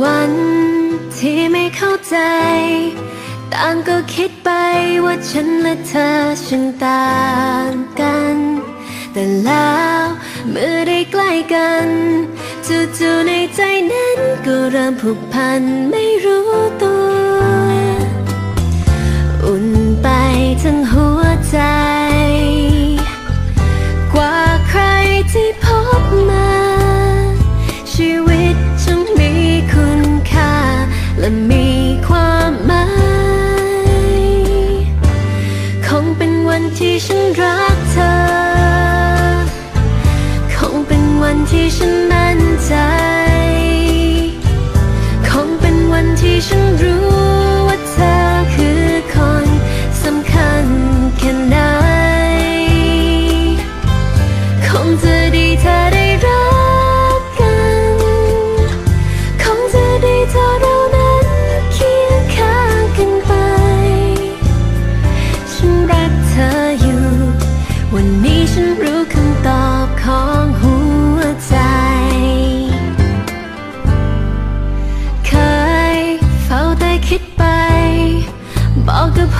วันที่ไม่เข้าใจ ต่างก็คิดไปว่าฉันและเธอช่างต่างกัน แต่แล้วเมื่อได้ใกล้กันจู่ๆในใจนั้นก็เริ่มผูกพันไม่รู้ตัว ฉันรักเธอ คงเป็นวันที่ฉัน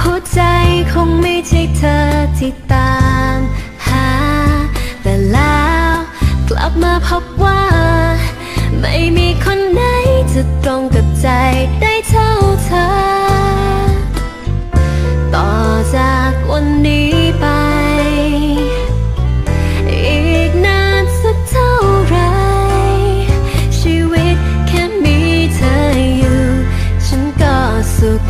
หัวใจคงไม่ใช่เธอที่ตามหา แต่แล้วกลับมาพบว่า ไม่มีคนไหนจะตรงกับใจได้เท่าเธอ ต่อจากวันนี้ไป อีกนานสักเท่าไร ชีวิตแค่มีเธออยู่ ฉันก็สุข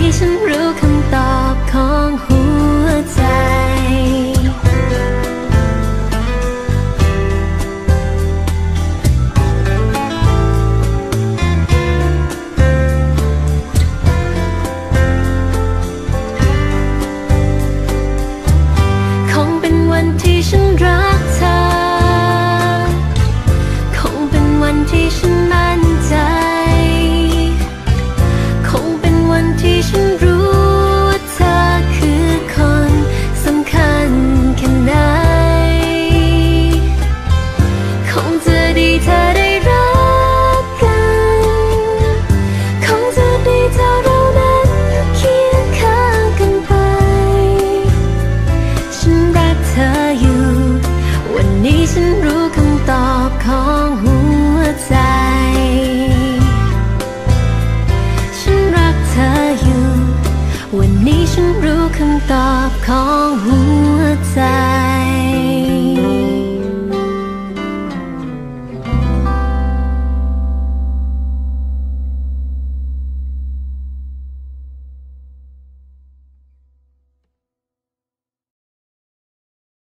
วันนี้ฉันรู้คำ ตอบของหัวใจ ฉันรักเธออยู่ วันนี้ฉันรู้คำตอบของหัวใจ